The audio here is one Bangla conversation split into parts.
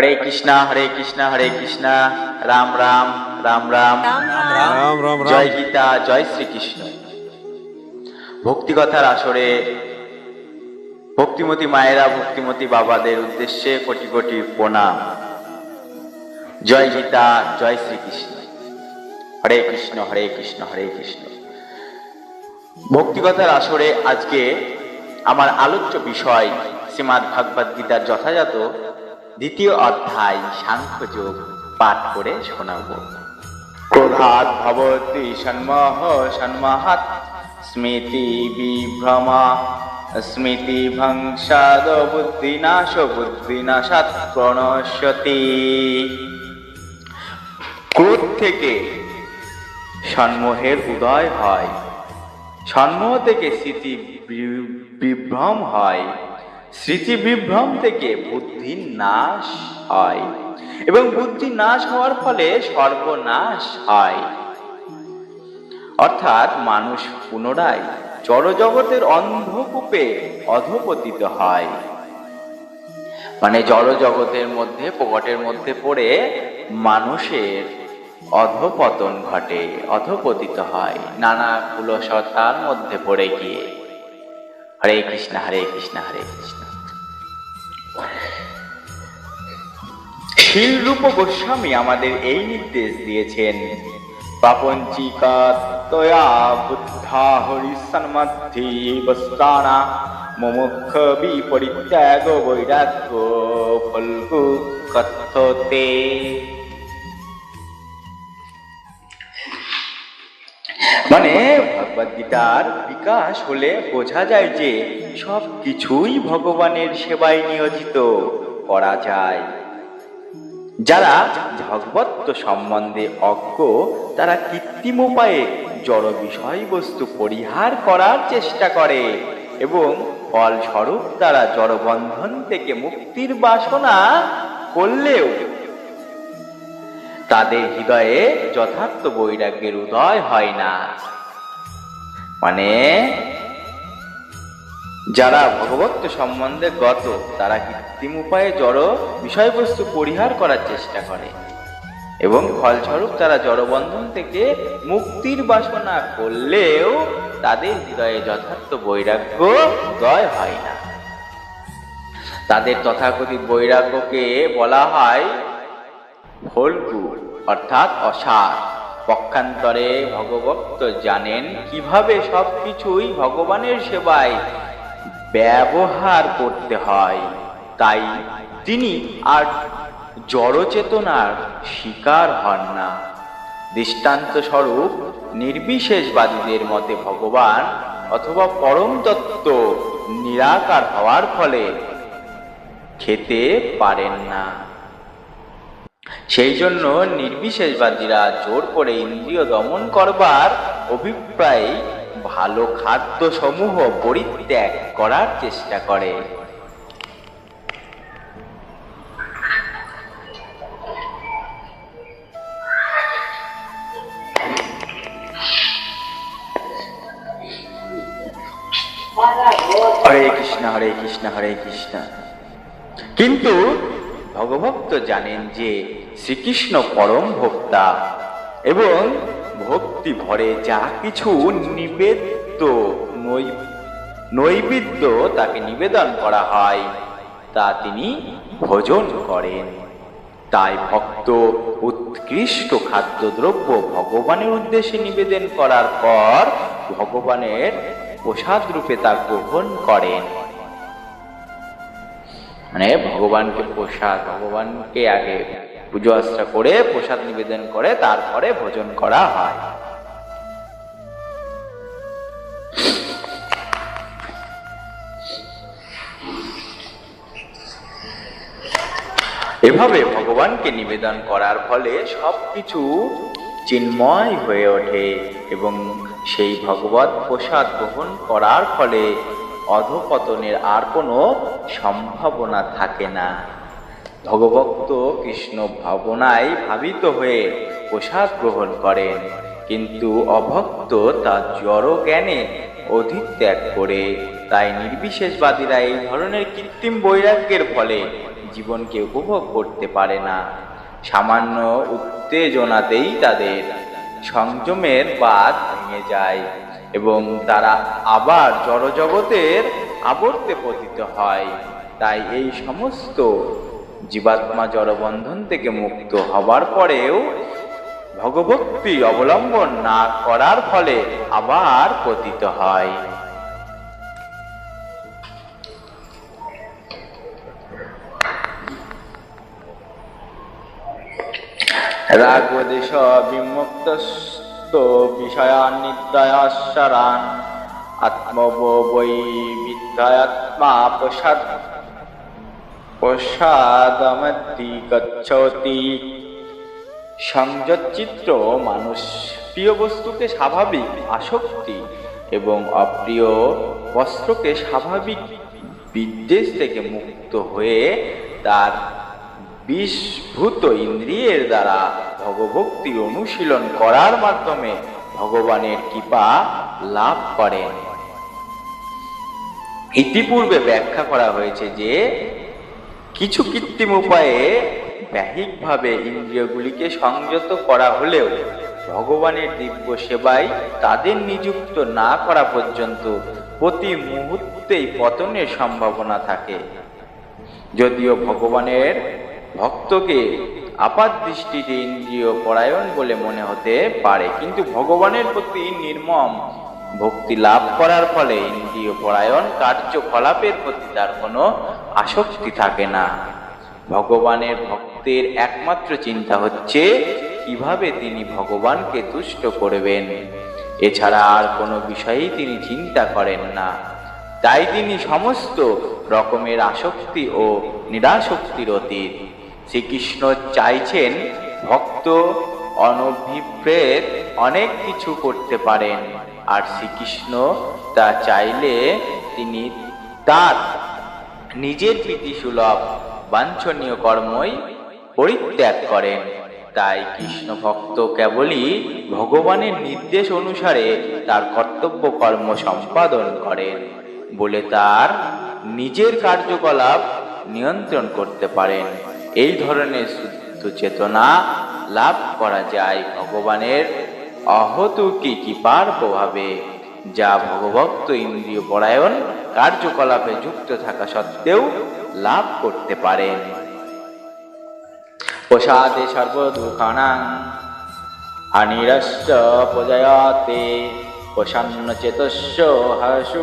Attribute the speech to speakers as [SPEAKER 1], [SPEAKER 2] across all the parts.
[SPEAKER 1] হরে কৃষ্ণ হরে কৃষ্ণ হরে কৃষ্ণ রাম রাম রাম রাম
[SPEAKER 2] রাম রাম
[SPEAKER 1] জয় গীতা জয় শ্রীকৃষ্ণ ভক্তি কথার আসরে ভক্তিমতী মায়েরা ভক্তিমতী বাবাদের উদ্দেশ্যে কোটি কোটি প্রণাম জয় গীতা জয় শ্রীকৃষ্ণ হরে কৃষ্ণ হরে কৃষ্ণ হরে কৃষ্ণ ভক্তি কথার আসরে আজকে আমার আলোচ্য বিষয় শ্রীমাদ ভাগবত গীতার যথাযথ দ্বিতীয় অধ্যায় যোগ পাঠ করে শোনাব ক্রোধাত ভবতি সন্মহ সন্মহাত স্মৃতি বিভ্রমা স্মৃতি ভংসাদ বুদ্ধি নাশাত প্রণশ্যতি ক্রোধ থেকে সন্মোহের উদয় হয় সন্মোহ থেকে স্মৃতি বিভ্রম হয় স্মৃতি বিভ্রম থেকে বুদ্ধি নাশ হয় এবং বুদ্ধি নাশ হওয়ার ফলে সর্বনাশ হয় অর্থাৎ মানুষ পুনরায় জড়জগতের অন্ধকূপে অধপতিত হয় মানে জড়জগতের মধ্যে প্রকটের মধ্যে পড়ে মানুষের অধপতন ঘটে অধপতিত হয় নানা কুলসতার মধ্যে পড়ে গিয়ে হরে কৃষ্ণ হরে কৃষ্ণ হরে কৃষ্ণ শিলরূপ গোস্বামী আমাদের এই নির্দেশ দিয়েছেন পাপঞ্চিকা তয়া বুদ্ধা হরি মুমুক্ষ বিপরিত্যাগ বৈরাগ্য কথতে মানে ভগবদ্গীতার বিকাশ হলে বোঝা যায় যে সব কিছুই ভগবানের সেবায় নিয়োজিত করা যায় যারা ভগবত্ব সম্বন্ধে অজ্ঞ তারা কৃত্রিম উপায়ে জড় বিষয়বস্তু পরিহার করার চেষ্টা করে এবং ফলস্বরূপ তারা জড়বন্ধন থেকে মুক্তির বাসনা করলেও তাদের হৃদয়ে যথার্থ বৈরাগ্যের উদয় হয় না মানে যারা ভগবত সম্বন্ধে গত তারা কৃত্রিম উপায়ে জড় বিষয়বস্তু পরিহার করার চেষ্টা করে এবং ফলস্বরূপ তারা জড়বন্ধন থেকে মুক্তির বাসনা করলেও তাদের হৃদয়ে যথার্থ বৈরাগ্য উদয় হয় না তাদের তথাকথিত বৈরাগ্যকে বলা হয় ভোলকু অর্থাৎ অসার পক্ষান্তরে ভগবক্ত জানেন কিভাবে সব কিছুই ভগবানের সেবায় ব্যবহার করতে হয় তাই তিনি আর জড়চেতনার শিকার হন না দৃষ্টান্ত স্বরূপ নির্বিশেষবাদীদের মতে ভগবান অথবা পরম তত্ত্ব নিরাকার হওয়ার ফলে খেতে পারেন না সেই জন্য নির্বিশেষবাদীরা জোর করে ইন্দ্রিয় দমন করবার অভিপ্রায় ভালো খাদ্য সমূহ পরিত্যাগ করার চেষ্টা করে হরে কৃষ্ণ হরে কৃষ্ণ হরে কৃষ্ণ কিন্তু ভগভক্ত জানেন যে শ্রীকৃষ্ণ পরম ভোক্তা এবং ভক্তি ভরে যা কিছু নিবেদ্য নৈবেদ্য তাকে নিবেদন করা হয় তা তিনি ভোজন করেন তাই ভক্ত উৎকৃষ্ট খাদ্যদ্রব্য ভগবানের উদ্দেশ্যে নিবেদন করার পর ভগবানের প্রসাদ রূপে তা গ্রহণ করেন মানে ভগবানকে প্রসাদ ভগবানকে আগে পুজো আশ্রা করে প্রসাদ নিবেদন করে তারপরে ভোজন করা হয় এভাবে ভগবানকে নিবেদন করার ফলে সবকিছু চিন্ময় হয়ে ওঠে এবং সেই ভগবত প্রসাদ গ্রহণ করার ফলে অধপতনের আর কোনো সম্ভাবনা থাকে না ভগভক্ত কৃষ্ণ ভাবনায় ভাবিত হয়ে প্রসাদ গ্রহণ করেন কিন্তু অভক্ত তার জড় জ্ঞানে অধিক ত্যাগ করে তাই নির্বিশেষবাদীরা এই ধরনের কৃত্রিম বৈরাগ্যের ফলে জীবনকে উপভোগ করতে পারে না সামান্য উত্তেজনাতেই তাদের সংযমের বাদ ভেঙে যায় এবং তারা আবার জড়জগতের আবর্তে পতিত হয় তাই এই সমস্ত জীবাত্মা জড়বন্ধন থেকে মুক্ত হবার পরেও ভগবতী অবলম্বন না করার ফলে আবার পতিত হয় রাগদেশ বিমুক্ত বিষয়ান নিদ্রায়াশারান আত্মবৈ বিদ্যায়াত্মা প্রসাদ পশ্চাদামধ্যি গচ্ছতি সংযতচিত্র মানুষ প্রিয় বস্তুকে স্বাভাবিক আসক্তি এবং অপ্রিয় বস্ত্রকে স্বাভাবিক বিদ্বেষ থেকে মুক্ত হয়ে তার বিষভূত ইন্দ্রিয়ের দ্বারা ভগভক্তি অনুশীলন করার মাধ্যমে ভগবানের কৃপা লাভ করেন ইতিপূর্বে ব্যাখ্যা করা হয়েছে যে কিছু কৃত্রিম উপায়ে ব্যাহিকভাবে ইন্দ্রিয়গুলিকে সংযত করা হলেও ভগবানের দিব্য সেবায় তাদের নিযুক্ত না করা পর্যন্ত প্রতি মুহূর্তেই পতনের সম্ভাবনা থাকে যদিও ভগবানের ভক্তকে আপাত দৃষ্টিতে ইন্দ্রিয় পরায়ণ বলে মনে হতে পারে কিন্তু ভগবানের প্রতি নির্মম ভক্তি লাভ করার ফলে ইন্দ্রিয় পরায়ণ কার্যকলাপের প্রতি তার কোনো আসক্তি থাকে না ভগবানের ভক্তের একমাত্র চিন্তা হচ্ছে কিভাবে তিনি ভগবানকে তুষ্ট করবেন এছাড়া আর কোনো বিষয়েই তিনি চিন্তা করেন না তাই তিনি সমস্ত রকমের আসক্তি ও নিরাসক্তির অতীত শ্রীকৃষ্ণ চাইছেন ভক্ত অনভিপ্রেত অনেক কিছু করতে পারেন আর শ্রীকৃষ্ণ তা চাইলে তিনি তার নিজের সুলভ বাঞ্ছনীয় কর্মই পরিত্যাগ করেন তাই কৃষ্ণ ভক্ত কেবলই ভগবানের নির্দেশ অনুসারে তার কর্তব্য কর্ম সম্পাদন করেন বলে তার নিজের কার্যকলাপ নিয়ন্ত্রণ করতে পারেন এই ধরনের শুদ্ধ চেতনা লাভ করা যায় ভগবানের অহতুকি কৃপার প্রভাবে যা ভগভক্ত ইন্দ্রিয় পরায়ণ কার্যকলাপে যুক্ত থাকা সত্ত্বেও লাভ করতে পারেন প্রসাদে সর্বদুখানাং অনিরশ্চ প্রজয়াতে প্রসন্ন চেতস্য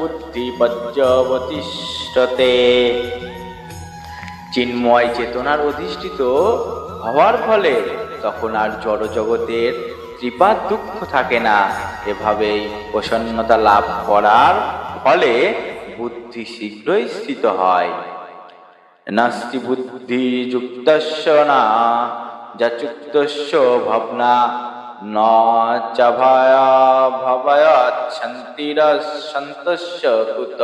[SPEAKER 1] বুদ্ধি পর্যবতিষ্ঠতে চিন্ময় চেতনার অধিষ্ঠিত হওয়ার ফলে তখন আর জড়জগতের কৃপার দুঃখ থাকে না এভাবেই প্রসন্নতা লাভ করার ফলে বুদ্ধি শীঘ্রই স্থিত হয় নাস্তি বুদ্ধি যুক্তস্য না যা চুক্তস্য ভাবনা ন চাভায়া ভাবায়া শান্তির কুত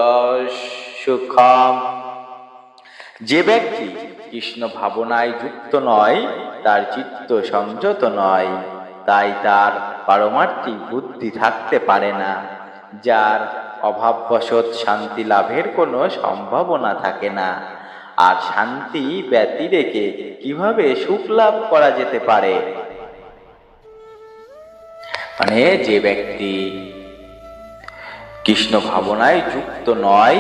[SPEAKER 1] সুখম যে ব্যক্তি কৃষ্ণ ভাবনায় যুক্ত নয় তার চিত্ত সংযত নয় তাই তার পারমার্থিক বুদ্ধি থাকতে পারে না যার অভাববশত শান্তি লাভের কোনো সম্ভাবনা থাকে না আর শান্তি ব্যতি রেখে কিভাবে সুখ লাভ করা যেতে পারে মানে যে ব্যক্তি কৃষ্ণ ভাবনায় যুক্ত নয়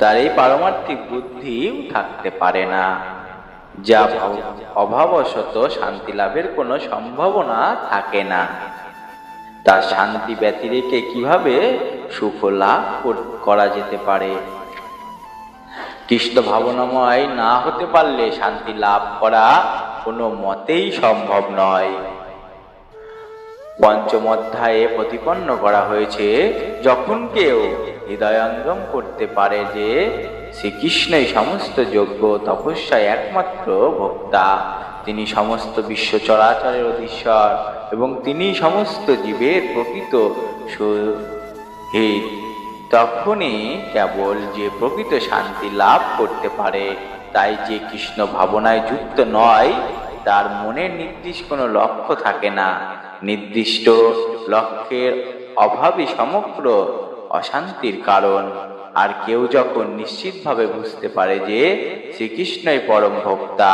[SPEAKER 1] তার এই পারমার্থিক বুদ্ধি থাকতে পারে না যা অভাবশত শান্তি লাভের কোনো সম্ভাবনা থাকে না তার শান্তি ব্যতি রেখে কিভাবে সুখ লাভ করা যেতে পারে কৃষ্ণ ভাবনাময় না হতে পারলে শান্তি লাভ করা কোনো মতেই সম্ভব নয় পঞ্চম অধ্যায়ে প্রতিপন্ন করা হয়েছে যখন কেউ হৃদয়ঙ্গম করতে পারে যে শ্রীকৃষ্ণই সমস্ত যোগ্য তপস্যায় একমাত্র ভোক্তা তিনি সমস্ত বিশ্ব চরাচরের অধীশ্বর এবং তিনি সমস্ত জীবের প্রকৃত সুহিত তখনই কেবল যে প্রকৃত শান্তি লাভ করতে পারে তাই যে কৃষ্ণ ভাবনায় যুক্ত নয় তার মনের নির্দিষ্ট কোনো লক্ষ্য থাকে না নির্দিষ্ট লক্ষ্যের অভাবে সমগ্র অশান্তির কারণ আর কেউ যখন নিশ্চিতভাবে বুঝতে পারে যে শ্রীকৃষ্ণই পরম ভোক্তা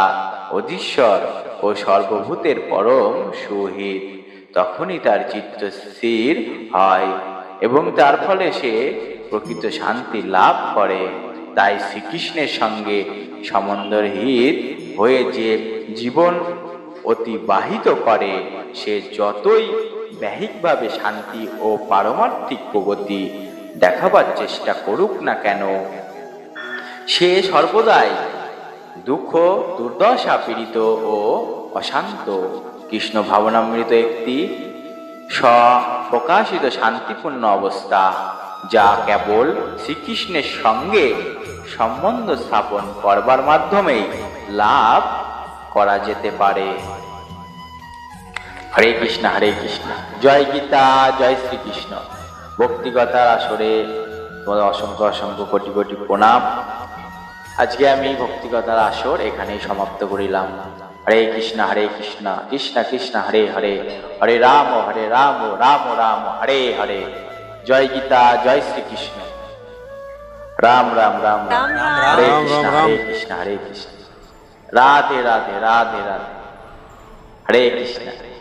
[SPEAKER 1] অধীশ্বর ও সর্বভূতের পরম সুহিত তখনই তার চিত্ত স্থির হয় এবং তার ফলে সে প্রকৃত শান্তি লাভ করে তাই শ্রীকৃষ্ণের সঙ্গে সমন্দরহিত হয়ে যে জীবন অতিবাহিত করে সে যতই ব্যাহিকভাবে শান্তি ও পারমার্থিক প্রগতি দেখাবার চেষ্টা করুক না কেন সে সর্বদাই দুঃখ দুর্দশা পীড়িত ও অশান্ত কৃষ্ণ ভাবনামৃত একটি স্বপ্রকাশিত শান্তিপূর্ণ অবস্থা যা কেবল শ্রীকৃষ্ণের সঙ্গে সম্বন্ধ স্থাপন করবার মাধ্যমেই লাভ করা যেতে পারে হরে কৃষ্ণ হরে কৃষ্ণ জয় গীতা জয় শ্রীকৃষ্ণ ভক্তিকথার আসরে তোমাদের অসংখ্য অসংখ্য কোটি কোটি প্রণাম আজকে আমি ভক্তিকথার আসর এখানেই সমাপ্ত করিলাম হরে কৃষ্ণ হরে কৃষ্ণ কৃষ্ণ কৃষ্ণ হরে হরে হরে রাম হরে রাম রাম রাম হরে হরে জয় গীতা জয় শ্রীকৃষ্ণ রাম রাম রাম রাম হরে কৃষ্ণ হরে কৃষ্ণ হরে কৃষ্ণ রাধে রাধে রাধে রাধে হরে কৃষ্ণ